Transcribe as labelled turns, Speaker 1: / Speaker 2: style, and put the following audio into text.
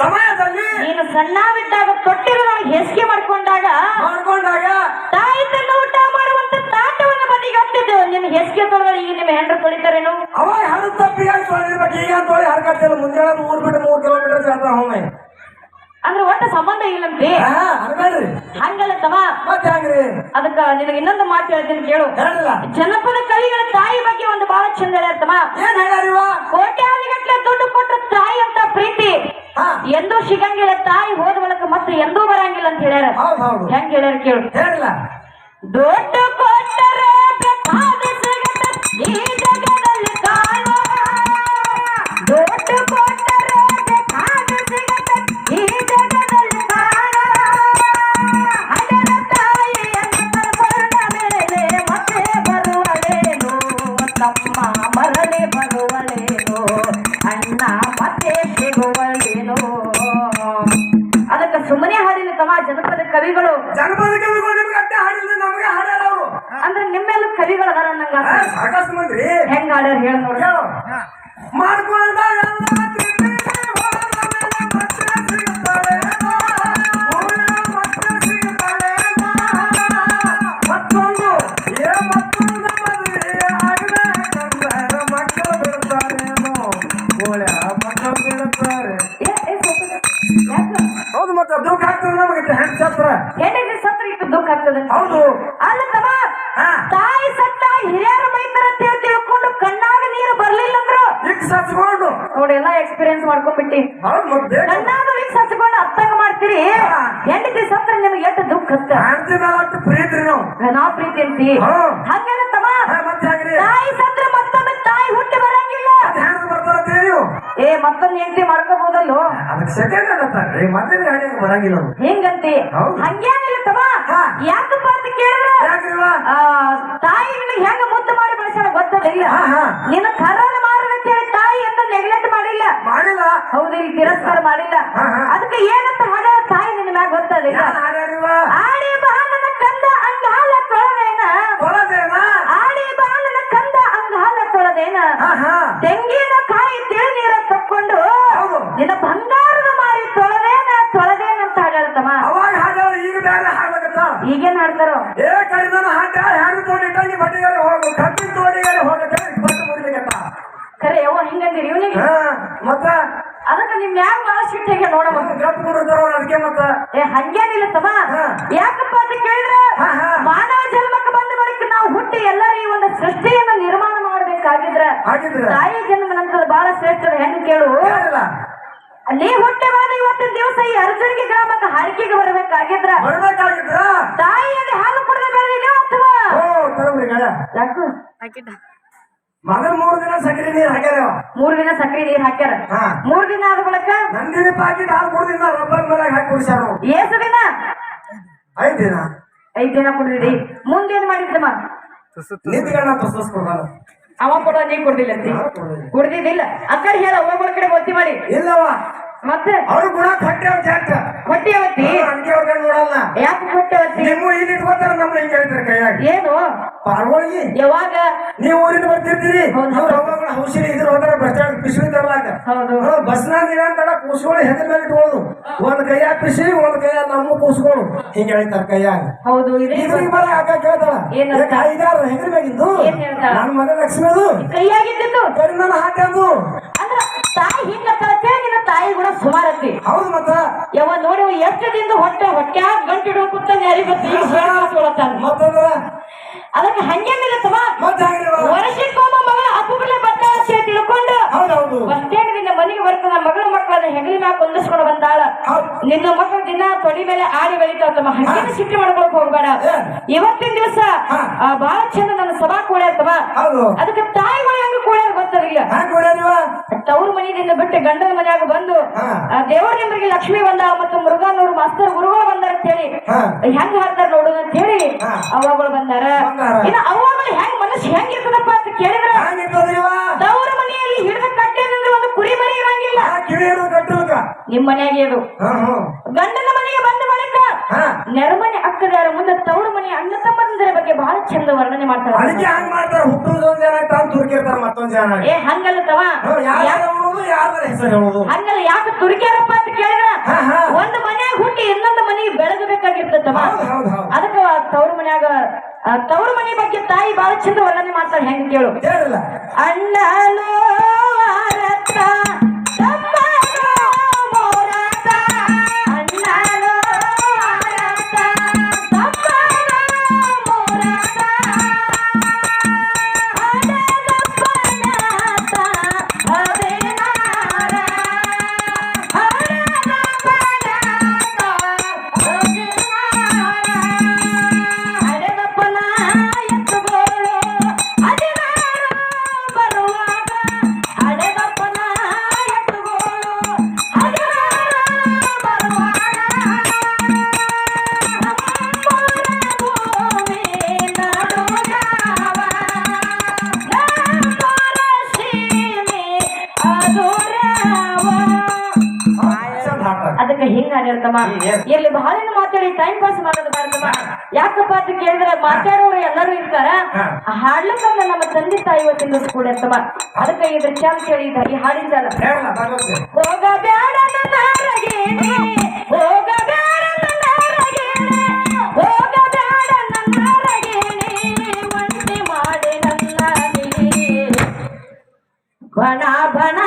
Speaker 1: ಸಮಯದಲ್ಲಿ
Speaker 2: ನೀನು ಸಣ್ಣವಿದ್ದಾಗ ತೊಟ್ಟಿರು ನನಗೆ ಹೆಸಿಗೆ ಮಾಡ್ಕೊಂಡಾಗ
Speaker 1: ಮಾಡ್ಕೊಂಡಾಗ
Speaker 2: ತಾಯಿ ತನ್ನ ಊಟ ಮಾಡುವಂತ ತಾಟವನ್ನು ಬದಿಗೆ ಹತ್ತಿದ್ದೆವು ನಿನ್ನ ಹೆಸಿಗೆ ತೊಳೆದ್ರೆ ಈಗ ನಿಮ್ಮ ಹೆಂಡ್ರು ತೊಳಿತಾರೇನು?
Speaker 1: ಅವಾಗ ಹರದ ತಪ್ಪಿಗಾಗಿ ತೊಳೆದಿರ್ಬೇಕು ಈಗ ತೊಳಿ? ಹರ್ಕತ್ತಿಲ್ಲ ಮುಂಜಾನೆ ಮೂರ್ ಬಿಟ್ಟು ಮೂರ್ ಕಿಲೋಮೀಟರ್ ಜಾತ್ರೆ ಹೋಮೆ
Speaker 2: ಅಂದ್ರೆ ಒಟ್ಟ ಸಂಬಂಧ ಇಲ್ಲಂತೆ ಹಂಗಲ್ಲ
Speaker 1: ಹಂಗ್ರಿ?
Speaker 2: ಅದಕ್ಕ ನಿನಗೆ ಇನ್ನೊಂದು ಮಾತು ಹೇಳ್ತೀನಿ ಕೇಳು. ಜನಪದ ಕವಿಗಳ ತಾಯಿ ಬಗ್ಗೆ ಒಂದು ಬಹಳ ಚಂದ
Speaker 1: ಹೇಳ್ತಮ್ಮ
Speaker 2: ಕೋಟ್ಯಾದಿಗಟ್ಲೆ ದುಡ್ಡು ಕೊಟ್ಟ ತಾಯಿ ಅಂತ ಪ್ರೀತಿ. ಎಂದೂ ಸಿಗಂಗಿಲ್ಲ ತಾಯಿ ಹೋದ ಬಳಕ ಮತ್ತೆ ಎಂದೂ ಬರಂಗಿಲ್ಲ ಅಂತ ಹೇಳ್ಯಾರ. ಹೆಂಗ್ ಹೇಳ್ಯಾರ ಕೇಳು. ದುಡ್ಡು ಕೊಟ್ಟರೆ ಜನಪದ ಕವಿಗಳು
Speaker 1: ಜನಪದ ಕವಿಗಳು ನಿಮ್ಗೆ ಅಟ್ಟೆ ಹಾಡಿಲ್ಲ ನಮಗೆ ಹಾಡ್ಯಾರ ಅವರು
Speaker 2: ಅಂದ್ರೆ ನಿಮ್ಮೆಲ್ಲ ಕವಿಗಳು ಅದಾರ ನಂಗ
Speaker 1: ಸಾಕಷ್ಟು ಮಂದಿ
Speaker 2: ಹೆಂಗ್ ಹಾಡ್ಯಾರ ಹೇಳ ನೋಡ್ರಿ
Speaker 1: ಹೇಳು ಮಾಡ್ಕೊಂಡ ಎಲ್ಲ ತಿಂಡಿ ಹೋದ ಮೇಲೆ ಮತ್ತೆ ಸಿಗುತ್ತಾಳೇನೋ? ಹೋದ ಮತ್ತೆ ಸಿಗುತ್ತಾಳೇನೋ? ಮತ್ತೊಂದು ಏ ಮತ್ತೊಂದು ಮದುವೆ ಆಗ್ಬೇಕಂದ್ರೆ ಮಕ್ಕಳು ಬಿಡ್ತಾರೇನೋ ಓಳ್ಯ ಮಕ್ಕಳು ಬಿಡ್ತಾರೆ
Speaker 2: ಏ, ಏ, ಸ್ವಲ್ಪ ಯಾಕ?
Speaker 1: ಹೌದು ಮತ್ತೆ ದುಃಖ ಆಗ್ತದೆ ನಮಗೆ ಹೆಣ್ಣು ಸತ್ರ?
Speaker 2: ಹೆಣ್ಣಿಗೆ ಸತ್ರ ಇಟ್ಟು ದುಃಖ ಆಗ್ತದೆ.
Speaker 1: ಹೌದು.
Speaker 2: ಅಲ್ಲ ತಮ್ಮ. ತಾಯಿ ಸತ್ತ ಹಿರಿಯರ ಬೈತಾರ ಅಂತ ತಿಳ್ಕೊಂಡು ಕಣ್ಣಾಗ ನೀರು ಬರ್ಲಿಲ್ಲ ಅಂದ್ರು.
Speaker 1: ಈಗ ಸಚ್ಕೊಂಡು
Speaker 2: ನೋಡಿ ಎಲ್ಲಾ ಎಕ್ಸ್ಪೀರಿಯನ್ಸ್ ಮಾಡ್ಕೊಂಡ್ಬಿಟ್ಟಿ. ಕಣ್ಣಾಗ ವೀಕ್ಷ ಹಚ್ಕೊಂಡು ಅತ್ತಂಗ ಮಾಡ್ತೀರಿ. ಹೆಂಡತಿ ಸತ್ರ ನಿಮ್ಗೆ ಎಷ್ಟು ದುಃಖ
Speaker 1: ಅಷ್ಟು ಪ್ರೀತಿ ನಾವು.
Speaker 2: ನಾ ಪ್ರೀತಿ
Speaker 1: ಅಂತೀವಿ.
Speaker 2: ಹಂಗೇನ ತಮ್ಮ ತಾಯಿ ಸತ್ರ ಮತ್ತೊಮ್ಮೆ ತಾಯಿ ಹುಟ್ಟಿ ಬರಂಗಿಲ್ಲ
Speaker 1: ಹೆಂಗ್ ಬರ್ತಾರ ನೀವು
Speaker 2: ಏ ಮತ್ತೊಂದು ಹೆಂಡತಿ ಮಾಡ್ಕೋಬಹುದಲ್ಲೋ
Speaker 1: ಅದಕ್ಕೆ ಸೆಕೆಂಡ್ ಮತ್ತೆ ಬರಂಗಿಲ್ಲ ಅವ್ರು.
Speaker 2: ಹೆಂಗಂತಿ?
Speaker 1: ಹೌದು.
Speaker 2: ಹಂಗೇನಿಲ್ಲ ತಮ್ಮ
Speaker 1: ಹಾ.
Speaker 2: ಯಾಕಪ್ಪ ಅಂತ ಕೇಳಿದ್ರೆ
Speaker 1: ಯಾಕ್ರಿವ
Speaker 2: ತಾಯಿ ನಿನಗೆ ಹೆಂಗ ಮುದ್ದು ಮಾಡಿ ಬೆಳೆಸೋಣ ಗೊತ್ತದಿಲ್ಲ
Speaker 1: ಹಾ, ಹಾ.
Speaker 2: ನಿನ್ನ ಕರೋನ ಮಾರನ ಅಂತ ಹೇಳಿ ತಾಯಿ ಅಂತ ನೆಗ್ಲೆಕ್ಟ್ ಮಾಡಿಲ್ಲ?
Speaker 1: ಮಾಡಿಲ್ಲ.
Speaker 2: ಹೌದು ಇಲ್ಲಿ ತಿರಸ್ಕಾರ ಮಾಡಿಲ್ಲ.
Speaker 1: ಹಾ, ಹಾ.
Speaker 2: ಅದಕ್ಕೆ ಏನಂತ ಹಡ ತಾಯಿ ನಿನ್ನ ಮ್ಯಾಗ ಗೊತ್ತದಿಲ್ಲ
Speaker 1: ಹಾಡ್ಯಾರಿವ
Speaker 2: ಆಡಿ ಬಾಲನ ಕಂದ ಅಂಗಾಲ ತೊಳದೇನ?
Speaker 1: ಕೊಳದೇನ
Speaker 2: ಆಡಿ ಬಾಲನ ಕಂದ ಅಂಗಾಲ ತೊಳದೇನ?
Speaker 1: ಹಾ ಹಾ.
Speaker 2: ತೆಂಗಿನ ಕಾಯಿ ತಿಳಿ ನೀರ ತಕ್ಕೊಂಡು
Speaker 1: ಹೌದು.
Speaker 2: ನಿನ್ನ ಬಂಗಾರದ ಮಾರಿ ತೊಳದೇನ ತೊಳದೇನ ಅಂತ ಹಾಡಾಡ್ತಮ್ಮ
Speaker 1: ಅವಾಗ ಹಾಡ್ಯಾಳ ಈಗ ಬೇರೆ ಹಾಡ್ಲಕತ್ತ
Speaker 2: ಈಗೇನ್ ಹಾಡ್ತಾರೋ?
Speaker 1: ಏ ಕರಿದನ ಹಾಡ ಹ್ಯಾಂಡ್ ತೋಡಿ ಇಟ್ಟಂಗಿ ಬಟ್ಟಿಗಾರೆ ಹೋಗು ಕಬ್ಬಿನ ತೋಡಿಗಾರೆ ಹೋಗಕ್ಕೆ ಬಟ್ಟು ಮುರಿಲಿಕತ್ತ
Speaker 2: ಖರೆ ಯವ್ವ ಹಿಂಗಂದಿರಿ ಇವನಿಗೆ?
Speaker 1: ಹಾ ಮತ್ತ?
Speaker 2: ಅದಕ್ಕೆ ನಿಮ್ ಮ್ಯಾಗ ಭಾಳ ಸಿಟ್ಟಿಗೆ ನೋಡಮ್ಮ.
Speaker 1: ಗಪ್ ಮುರಿದಾರ ಅದಕ್ಕೆ ಮತ್ತ?
Speaker 2: ಏ ಹಂಗೇನಿಲ್ಲ ತಮ್ಮ ಯಾಕಪ್ಪ ಅಂತ ಕೇಳಿದ್ರೆ. ಮಾನವ ಜನ್ಮಕ್ಕೆ ಬಂದ ಬಳಿಕ ನಾವು ಹುಟ್ಟಿ ಎಲ್ಲರ ಈ ಒಂದು ಸೃಷ್ಟಿಯನ್ನ ನಿರ್ಮಾಣ ಮಾಡ್ಬೇಕಾಗಿದ್ರ ತಾಯಿ ಜನ್ಮ ನಂತರ ಬಹಳ ಶ್ರೇಷ್ಠದ ಹೆಂಗ್ ಕೇಳು.
Speaker 1: ಯಾರಿಲ್ಲ
Speaker 2: ನೀ ಹುಟ್ಟಿ ಬಂದ ಇವತ್ತಿನ ದಿವಸ ಈ ಅರ್ಜುನಿಗೆ ಗ್ರಾಮಕ್ಕೆ ಹರಕೆಗೆ ಬರಬೇಕಾಗಿದ್ರ
Speaker 1: ಬರ್ಬೇಕಾಗಿದ್ರ?
Speaker 2: ತಾಯಿಯಲ್ಲಿ ಹಾಲು ಕುಡಿದ ಬೆಳೆದಿದೆ ಅಥವಾ
Speaker 1: ಓ ತರಬ್ರಿ ಗಾಯ
Speaker 2: ಯಾಕು?
Speaker 1: ಮೊದಲ ಮೂರ್ ದಿನ ಸಕ್ರಿ ನೀರ್ ಹಾಕ್ಯಾರ.
Speaker 2: ಮೂರ್ ದಿನ ಸಕ್ರಿ ನೀರ್ ಹಾಕ್ಯಾರ.
Speaker 1: ಹಾ.
Speaker 2: ಮೂರ್ ದಿನ ಆದ ಬಳಿಕ
Speaker 1: ನಂದಿನಿ ಪಾಕಿಟ್ ಹಾಲು ಕುಡ್ದಿಂದ ರಬ್ಬರ್ ಮೇಲೆ ಹಾಕಿ ಕುಡಿಸ್ಯಾರ.
Speaker 2: ಏಸು ದಿನ?
Speaker 1: ಐದ್ ದಿನ.
Speaker 2: ಐದ್ ದಿನ ಕುಡಿದಿರಿ ಮುಂದೇನ್ ಮಾಡಿದ್ದಮ್ಮ
Speaker 1: ನಿಂತ್ಕೊಂಡ ಪುಸ್ತಕ
Speaker 2: ಅವ ಕೊಡೋ ನೀ ಕುಡ್ದಿಲ್ಲ ಅಂತಿ. ಕುಡ್ದಿದ್ದಿಲ್ಲ. ಆ ಕಡೆ ಹೇಳ ಒಬ್ಬೊಬ್ಬರ ಕಡೆ ಒತ್ತಿ ಮಾಡಿ.
Speaker 1: ಇಲ್ಲವ
Speaker 2: ಮತ್ತೆ?
Speaker 1: ಅವ್ರು ಗುಣ ಕಟ್ಟೆ ಜಾಟ
Speaker 2: ಹೊಟ್ಟೆ ಅವತ್ತಿ
Speaker 1: ಅಂಕೆ ಅವ್ರ ನೋಡಲ್ಲ.
Speaker 2: ಯಾಕೆ ಹೊಟ್ಟೆ ಅವತ್ತಿ
Speaker 1: ನಿಮ್ಮ ಇಲ್ಲಿ ಇಟ್ಕೋತಾರ ನಮ್ಮ ಹಿಂಗೆ ಹೇಳ್ತಾರೆ ಕೈಯಾಗ.
Speaker 2: ಏನು?
Speaker 1: ಪಾರ್ವಳಿ
Speaker 2: ಯಾವಾಗ?
Speaker 1: ನೀವು ಊರಿಂದ ಬರ್ತಿರ್ತೀರಿ?
Speaker 2: ಹೌದು.
Speaker 1: ಅವ್ರ ಅವಾಗ ಔಷಧಿ ಇದ್ರ ಹೋದ್ರೆ ಬಸ್ ಸ್ಟ್ಯಾಂಡ್ ಪಿಸು
Speaker 2: ತರಲಾಗ
Speaker 1: ಬಸ್ನಾಗ ಅಂತ ಕೂಸ್ಕೊಂಡು ಹೆದ್ರ ಮೇಲೆ ಇಟ್ಕೊಳ್ಳೋದು. ಒಂದ್ ಕೈಯಾಗ ಪಿಸಿ ಒಂದ್ ಕೈಯಾಗ ನಮ್ಮ ಕೂಸ್ಗಳು ಹಿಂಗೆ ಹೇಳ್ತಾರ ಕೈಯಾಗ.
Speaker 2: ಹೌದು ಇದೆ
Speaker 1: ಇದ್ರಿಗೆ ಬರ ಆಗ ಕೇಳ್ತಾಳ? ಕೈಗಾರ
Speaker 2: ಏನ್ ಹೇಳ್ತಾಳ?
Speaker 1: ನನ್ನ ಮಗ ಲಕ್ಷ್ಮಿ ಅದು
Speaker 2: ಕೈಯಾಗಿದ್ದು
Speaker 1: ಕರಿನ ಹಾಕಂದು
Speaker 2: ಅಂದ್ರ ತಾಯಿ ಹಿಂಗ ನಿನ್ನ ತಾಯಿ ಕೂಡ ಸುಮಾರತ್ತಿ
Speaker 1: ಹೌದು ಮತ್ತ.
Speaker 2: ಯಾವ ನೋಡಿ ಎಷ್ಟು ದಿನ ಹೊಟ್ಟೆ ಹೊಟ್ಟೆ ಗಂಟು ಕೂತ ಯಾರಿ ಗೊತ್ತಿ ಅದಕ್ಕೆ ಹಂಗೇನಿಲ್ಲ ಮಕ್ಕಳನ್ನ ಹೆಗಲಿ ಮ್ಯಾಗ ಕುಂದಿಸ್ಕೊಂಡು ಬಂದಾಳ. ನಿನ್ನ ಮಕ್ಕಳು ದಿನ ತೊಡಿ ಮೇಲೆ ಆಡಿ ಬೆಳಿತಾವ ತಮ್ಮ ಹಣ್ಣಿನ ಸಿಟ್ಟಿ ಮಾಡ್ಕೊಳಕ್ ಹೋಗ್ಬೇಡ. ಇವತ್ತಿನ ದಿವಸ. ಬಹಳ ಚಂದ ನನ್ನ ಸಭಾ ಕೂಡ್ಯಾರ್ತವ
Speaker 1: ಹೌದು.
Speaker 2: ಅದಕ್ಕೆ ತಾಯಿಗಳು ಹೆಂಗ ಕೂಡ್ಯಾರ
Speaker 1: ಕೊಡ್ಯಾರಿವ?
Speaker 2: ತವ್ರ ಮನೆಯಿಂದ ಬಿಟ್ಟು ಗಂಡನ ಮನೆಯಾಗ ಬಂದು ದೇವರ ನಿಮ್ರಿಗೆ ಲಕ್ಷ್ಮಿ ಬಂದ ಮತ್ತು ಮುರುಘಾನವ್ರು ಮಾಸ್ತರ್ ಗುರುಗಳು ಬಂದಾರ ಅಂತ ಹೇಳಿ ಹೆಂಗ್ ಹಾಡ್ತಾರ ನೋಡು ಅಂತ ಹೇಳಿ
Speaker 1: ಹಾ.
Speaker 2: ಅವಾಗಳು ಬಂದಾರ. ಇನ್ನ ಅವಾಗಳು ಹೆಂಗ್ ಮನಸ್ಸು ಹೆಂಗ್ ಇರ್ತದಪ್ಪ ಅಂತ ಕೇಳಿದ್ರ? ತವ್ರ ನಿಮ್ ಮನೆಯಾಗೆ ಇದು
Speaker 1: ಹಾ
Speaker 2: ಗಂಡನ ಮನೆಗೆ ಬಂದ ಬಳಿಕ.
Speaker 1: ನೆರಮನೆ ಅಕ್ಕದಾರ ಮುಂದೆ ತವರು ಮನೆ ಅಣ್ಣ ತಮ್ಮಂದರ ಬಗ್ಗೆ ಬಹಳ ಚಂದ ವರ್ಣನೆ ಮಾಡ್ತಾರೆ.
Speaker 2: ಅದಕ್ಕೆ ಹಂಗ್ ಮಾಡ್ತಾರ? ಹುಟ್ಟುದ ಒಂದ್ ಜನ ಅಂತ ತುರ್ಕಿರ್ತಾರ ಮತ್ತೊಂದ್ ಜನ.
Speaker 1: ಏ ಹಂಗಲ್ಲ ತವ. ಹಂಗಲ್ಲ ಯಾಕೆ ತುರ್ಕ್ಯಾರಪ್ಪ ಅಂತ ಕೇಳಿದ್ರ. ಒಂದ್ ಮನ್ಯಾಗ ಹುಟ್ಟಿ ಇನ್ನೊಂದು ಮನೆಗೆ
Speaker 2: ಹೌದ್
Speaker 1: ಅದಕ್ಕ ತವರು ಮನ್ಯಾಗ ತವರು ಮನೆ ಬಗ್ಗೆ ತಾಯಿ ಬಹಳ ಚಂದ ವರ್ಣನೆ ಮಾಡ್ತಾರೆ ಹೆಂಗ್ ಕೇಳು.
Speaker 2: ಹೇಳಿಲ್ಲ
Speaker 1: ಅದಕ್ಕೆ ಹಿಂಗ
Speaker 2: ಹೇಳ್ತಮ್ಮ?
Speaker 1: ಇಲ್ಲಿ ಬಹಳ ಮಾತಾಡಿ ಟೈಮ್ ಪಾಸ್ ಮಾಡೋದು ಬಾರದಮ್ಮ ಯಾಕಪ್ಪ ಅಂತ ಕೇಳಿದ್ರೆ ಮಾತಾಡೋರು ಎಲ್ಲರೂ ಇರ್ತಾರ?
Speaker 2: ಆ
Speaker 1: ಹಾಡ್ಲಿಕ್ಕಂದ್ರೆ ನಮ್ಮ ತಂದೆ ತಾಯಿ ಇವತ್ತಿನ ದಿವಸ ಕೂಡ ಇರ್ತಮ್ಮ ಅದಕ್ಕೆ ಇದ್ರ ಚಂದ ಕೇಳಿದ ಈ
Speaker 2: ಬರ್ಲತ್ತೆ.
Speaker 1: ಹೋಗಬೇಡ ಬಣ ಬಣ